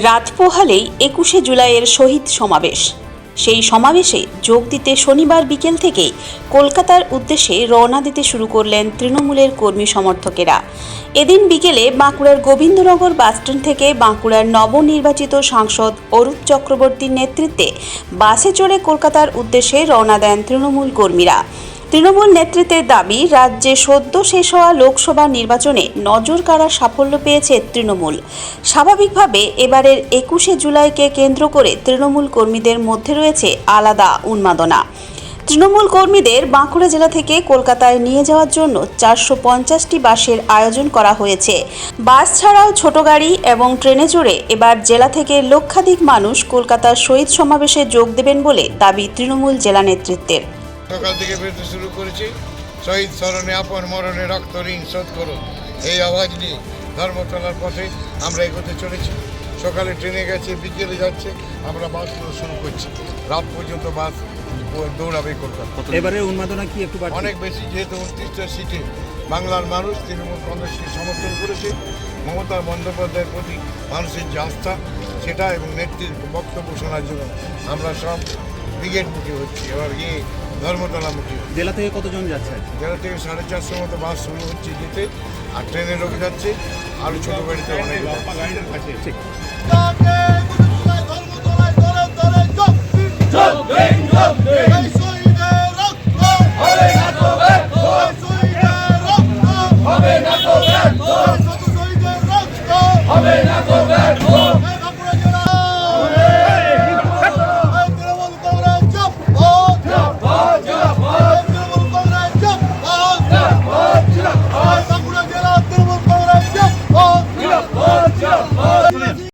রাত পোহালেই একুশে জুলাইয়ের শহীদ সমাবেশ। সেই সমাবেশে যোগ দিতে শনিবার বিকেল থেকেই কলকাতার উদ্দেশ্যে রওনা দিতে শুরু করলেন তৃণমূলের কর্মী সমর্থকেরা। এদিন বিকেলে বাঁকুড়ার গোবিন্দনগর বাসস্ট্যান্ড থেকে বাঁকুড়ার নবনির্বাচিত সাংসদ অরূপ চক্রবর্তীর নেতৃত্বে বাসে চড়ে কলকাতার উদ্দেশ্যে রওনা দেন তৃণমূল কর্মীরা। তৃণমূল নেতৃত্বের দাবি, রাজ্যে সদ্য শেষ হওয়া লোকসভা নির্বাচনে নজর কাড়া সাফল্য পেয়েছে তৃণমূল। স্বাভাবিকভাবে এবারের একুশে জুলাইকে কেন্দ্র করে তৃণমূল কর্মীদের মধ্যে রয়েছে আলাদা উন্মাদনা। তৃণমূল কর্মীদের বাঁকুড়া জেলা থেকে কলকাতায় নিয়ে যাওয়ার জন্য চারশো পঞ্চাশটি বাসের আয়োজন করা হয়েছে। বাস ছাড়াও ছোট গাড়ি এবং ট্রেনে চড়ে এবার জেলা থেকে লক্ষাধিক মানুষ কলকাতার শহীদ সমাবেশে যোগ দেবেন বলে দাবি তৃণমূল জেলা নেতৃত্বের। সকাল থেকে বেরোতে শুরু করেছি। শহীদ স্মরণে আপন মরণে রক্ত ঋণ শোধ করুন এই আওয়াজ নিয়ে ধর্মতলার পথে আমরা এগোতে চলেছি। সকালে ট্রেনে গেছে বিকেলে যাচ্ছে আমরা বাসগুলো শুরু করছি। রাত পর্যন্ত বাস দৌড়াবে কলকাতা। এবারে উন্মাদনা কি একটু অনেক বেশি যেহেতু উনত্রিশটা সিটে বাংলার মানুষ তৃণমূল কংগ্রেসকে সমর্থন করেছে। মমতা বন্দ্যোপাধ্যায়ের প্রতি মানুষের যে আস্থা সেটা এবং নেত্রীর বক্তব্য শোনার জন্য আমরা সব ব্রিগেডমুখী হচ্ছি। এবার গিয়ে ধর্মতলামুখী। জেলা থেকে কতজন যাচ্ছে? জেলা থেকে সাড়ে চারশো মতো বাস শুরু হচ্ছে যেতে আর ট্রেনে লোক যাচ্ছে আর ছোট গাড়িতে অনেক ঠিক।